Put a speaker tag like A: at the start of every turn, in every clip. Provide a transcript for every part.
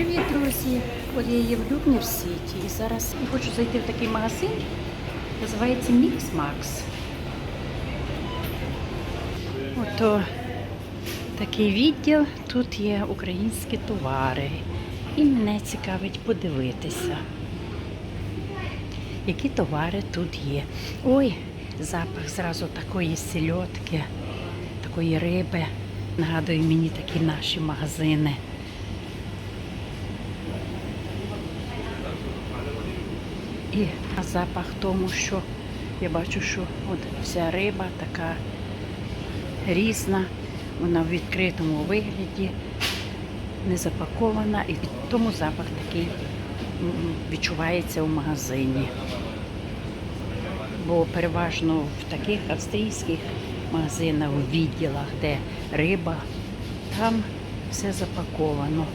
A: Привіт, друзі! От я є в Любнір Сіті і зараз хочу зайти в такий магазин, називається Мікс Макс. Ото такий відділ, тут є українські товари. І мене цікавить подивитися, які товари тут є. Ой, запах зразу такої сільотки, такої риби. Нагадує мені такі наші магазини. І запах тому, що я бачу, що от вся риба така різна, вона в відкритому вигляді, не запакована, і тому запах такий відчувається у магазині. Бо переважно в таких австрійських магазинах, в відділах, де риба, там все запаковано.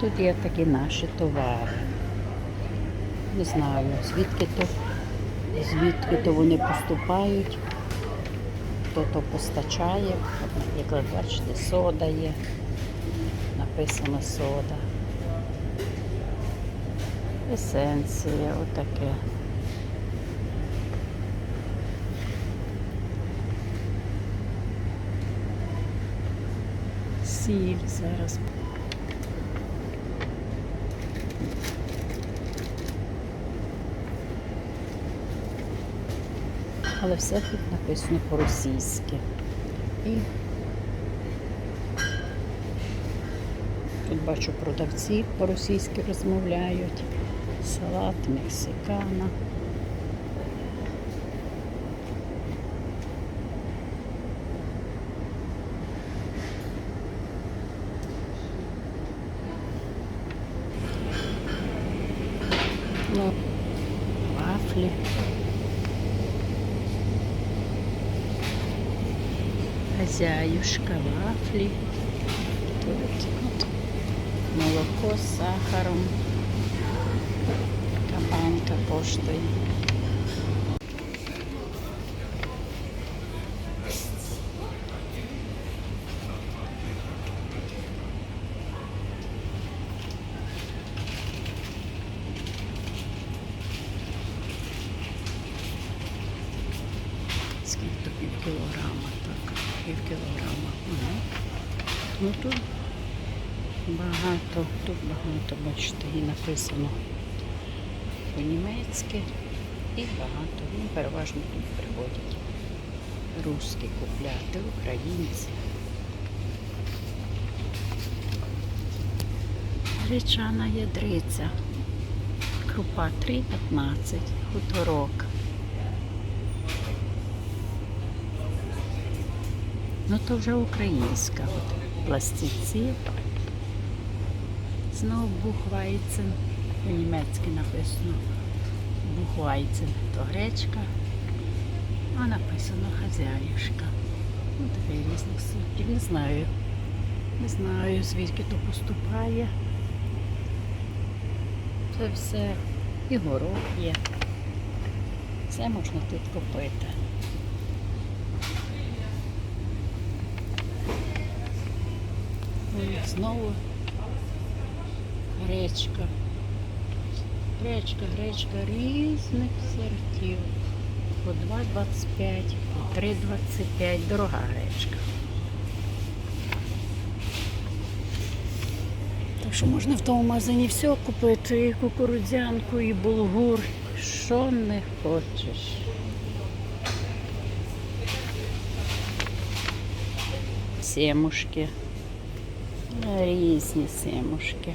A: Тут є такі наші товари. Не знаю, звідки то, звідки то вони поступають, хто то постачає. От, наприклад, бачите, сода є. Написано сода. Есенція, отаке. Сіль зараз. Але все тут написано по-російськи. І тут бачу продавці по-російськи розмовляють. Салат, мексикана. Ну, вафлі. Хазяюшка, вафлі. Молоко з сахаром. Кабанка коштує. Скільки то пів кілограма, так, пів кілограма. Ага. Ну тут багато, тут багато, бачите, і написано по-німецьки і багато. Ну, переважно тут приходять русські купляти, українці. Гречана ядриця. Крупа 3,15, хуторок. Ну то вже українська. От пластиці. Знову бухвайцен. По-німецьки написано бухвайцен. То гречка, а написано хазяюшка. Ну, такий різних сортів. Не знаю. Не знаю, звідки то поступає. Це все і горох є. Все можна тут купити. Ой, Знову гречка. Гречка, гречка різних сортів. По 2,25, по 3,25. Дорога гречка. Так що можна в тому магазині все купити, і кукурудзянку, і булгур. Що не хочеш. Семушки. Різні семушки.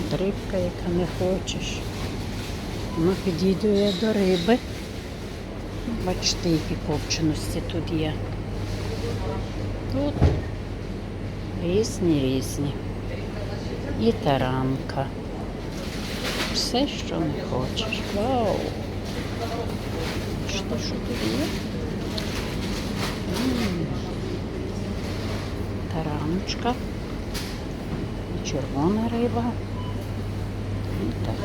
A: От рибка, яка не хочеш. Ну, підійду я до риби. Бачите, які копченості тут є. Тут різні різні. І таранка. Все, що не хочеш. Вау! Гляньте, що тут є. Тараночка. І червона риба.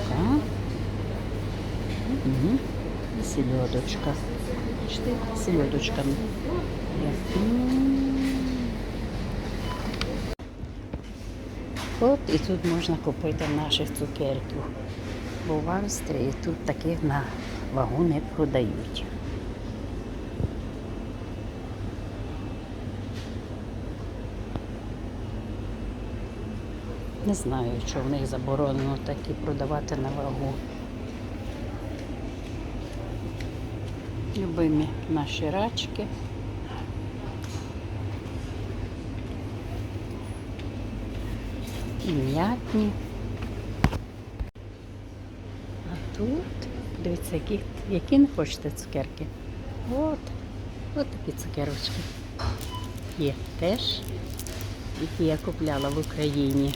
A: Така. Угу. І сільодочка. Бачите. От і тут можна купити наших цукерків. Бо в Австрії тут таких на вагу не продають. Не знаю, що в них заборонено такі продавати на вагу. Любимі наші рачки. І м'ятні. А тут, дивіться, які, які не хочете цукерки. От, от такі цукерочки. Є теж, які я купляла в Україні.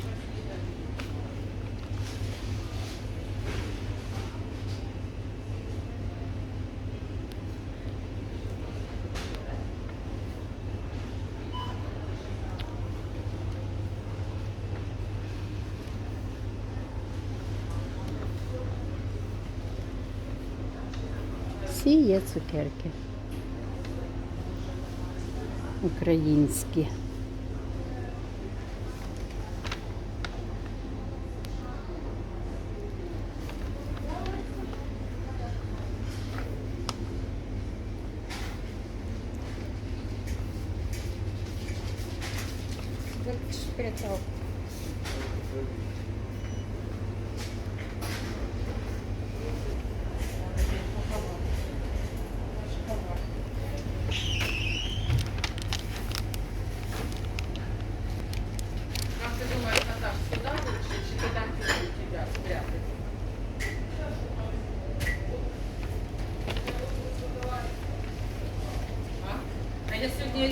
A: Всі є цукерки. Українські.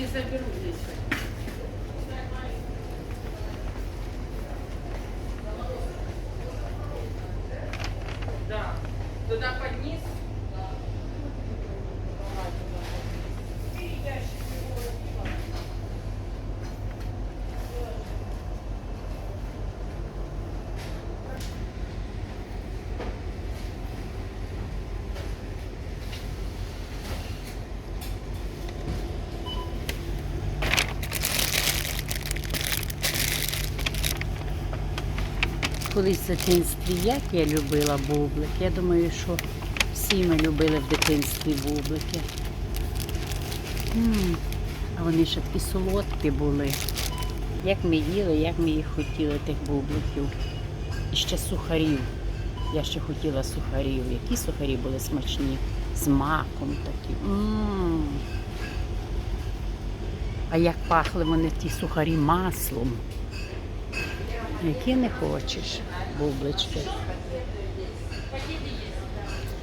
B: is a good
A: Колись в дитинстві як я любила бублик. Я думаю, що всі ми любили в дитинстві бублики. М, А вони ще такі солодкі були. Як ми їли, як ми їх хотіли, тих бубликів. І ще сухарів. Я ще хотіла сухарів. Які сухарі були смачні, з маком такі. М. А як пахли вони ті сухарі маслом. Які не хочеш, бублички.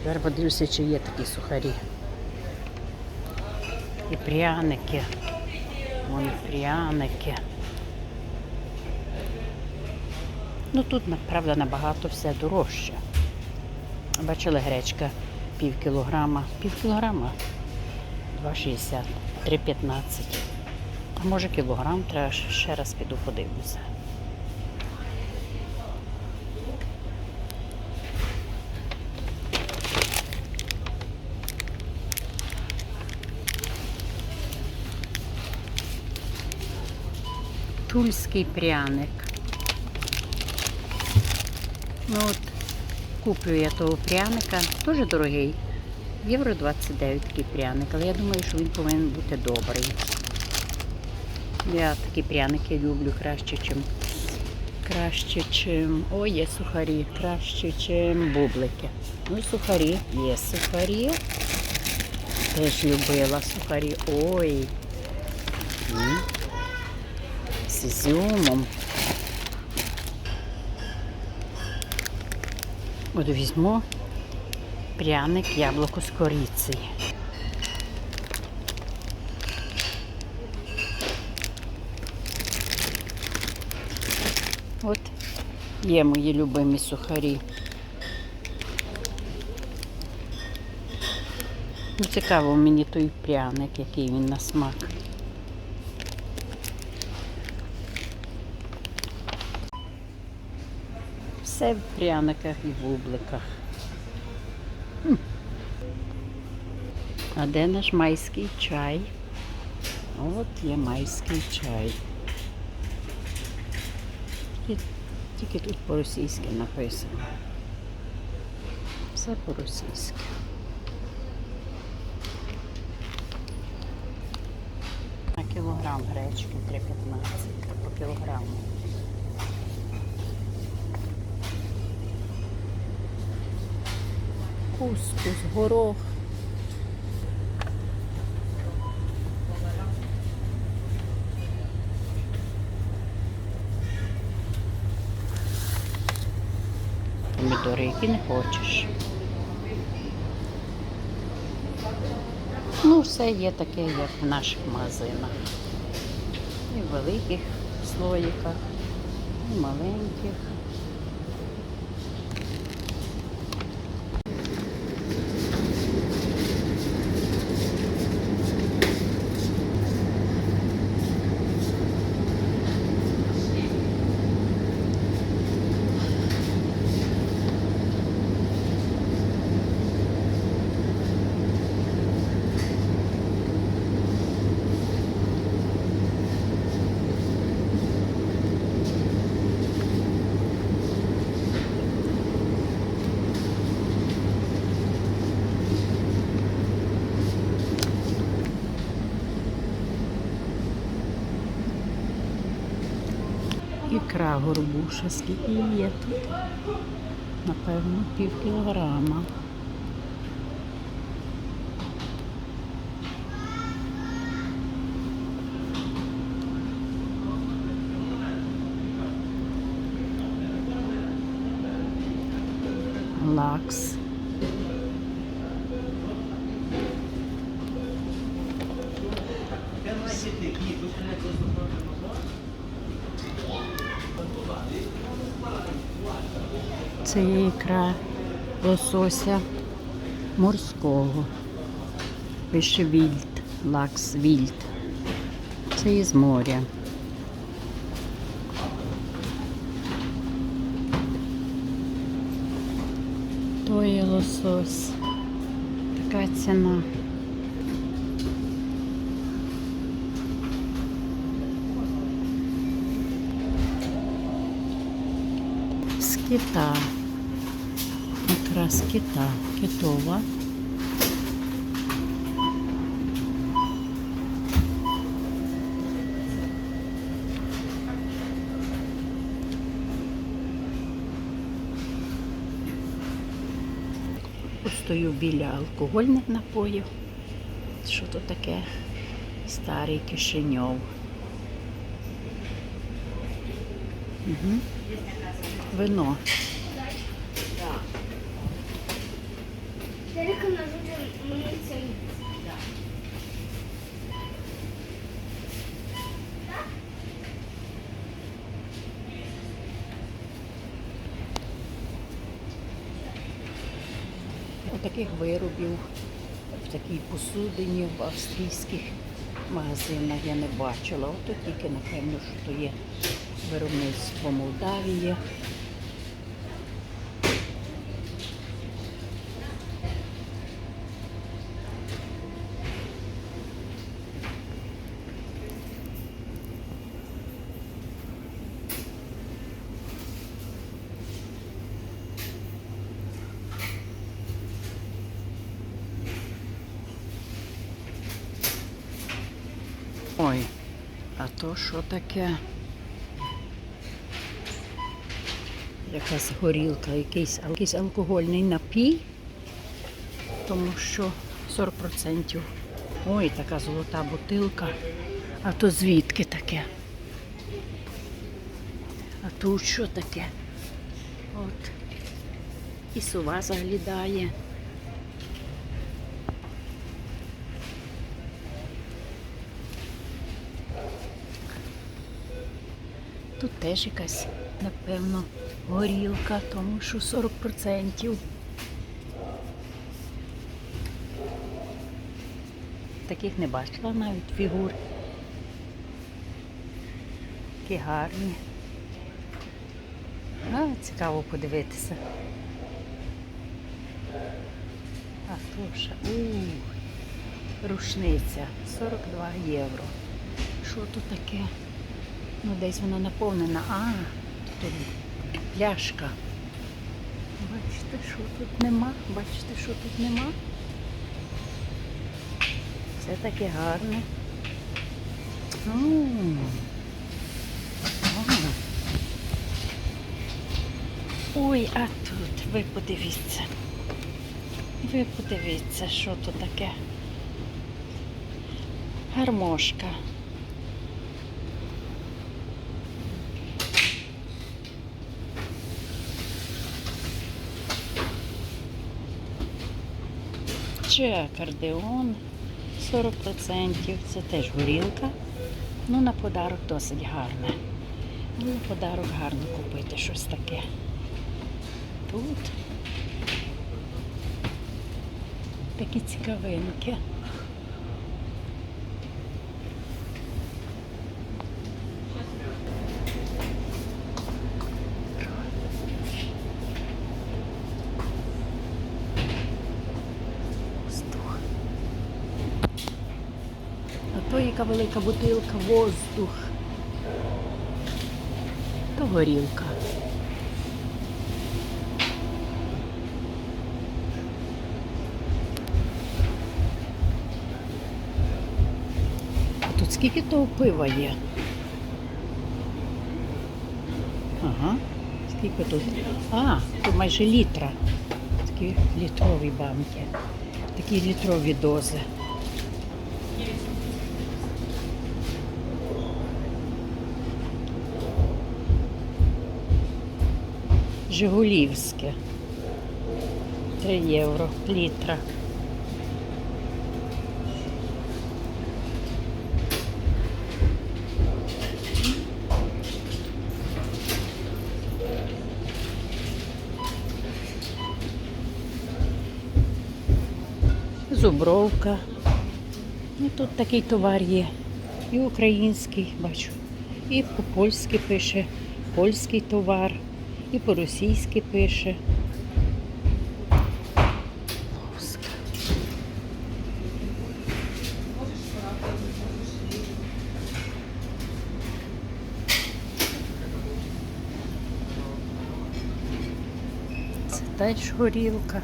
A: Тепер подивлюся, чи є такі сухарі. І пряники. Вон пряники. Ну тут, правда, набагато все дорожче. Бачили гречка пів кілограма. Пів кілограма 2,60, 3,15. А може кілограм, треба ще раз піду подивлюся. Тульський пряник. Ну от, куплю я того пряника, дуже дорогий. Євро 29 такий пряник, але я думаю, що він повинен бути добрий. Я такі пряники люблю краще, чим краще, чим. О, є сухарі, краще, чим бублики. Ну і сухарі, є сухарі. Теж любила сухарі. Ой. З ізюмом. От візьму пряник яблуко з корицею. От є мої любимі сухарі. Ну, цікаво мені той пряник, який він на смак. Все в пряниках і бубликах. А де наш майський чай? От є майський чай. Тільки тут по-російськи написано. Все по-російськи. На кілограм гречки 3,15 по кілограму. Кускус, горох. Помідори, які не хочеш. Ну, все є таке, як в наших магазинах. І в великих слоїках, і маленьких. Ікра горбуша, скільки є тут? Напевно, пів кілограма. Лакс. Це є ікра лосося морського. Пише вільт, лакс вільт. Це із моря. То є лосось. Така ціна. З кита. Ікра з кита. Китова. Стою біля алкогольних напоїв. Що то таке? Старий кишеньов. Угу. Вино.
C: Тільки на мені це
A: Отаких виробів в такій посудині в австрійських магазинах я не бачила. Ото тільки, напевно, що то є виробництво Молдавії. Ой, а то що таке? Якась горілка, якийсь, якийсь алкогольний напій, тому що 40%. Ой, така золота бутилка. А то звідки таке? А тут що таке? От. І сова заглядає. Тут теж якась, напевно, горілка, тому що 40%. Таких не бачила навіть фігур. Такі гарні. А, цікаво подивитися. А ще. Ух, рушниця 42 євро. Що тут таке? Ну, десь вона наповнена. А, тут пляшка. Бачите, що тут нема? Бачите, що тут нема? Це таке гарне. Ой, а тут ви подивіться. Ви подивіться, що тут таке. Гармошка. Чи акордеон 40%. Це теж горілка. Ну, на подарок досить гарне. Ну, на подарок гарно купити щось таке. Тут такі цікавинки. Воздух. А то яка велика бутилка воздух. То горілка. А тут скільки того пива є? Ага. Скільки тут? А, тут майже літра. Такі літрові банки. Такі літрові дози. Жигулівське. 3 євро літра. Зубровка. Ну, тут такий товар є. І український, бачу. І по-польськи пише польський товар, і по-російськи пише. Це теж горілка.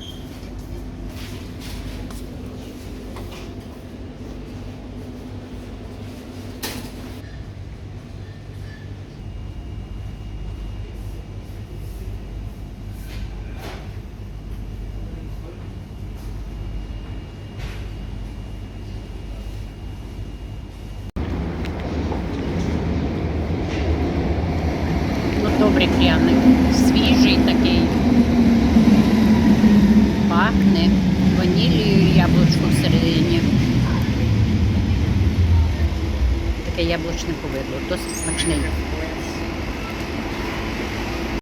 A: Ну, добрий пряник. Свіжий такий. Пахне ванілію і яблучко всередині. Таке яблучне повидло. Досить смачний.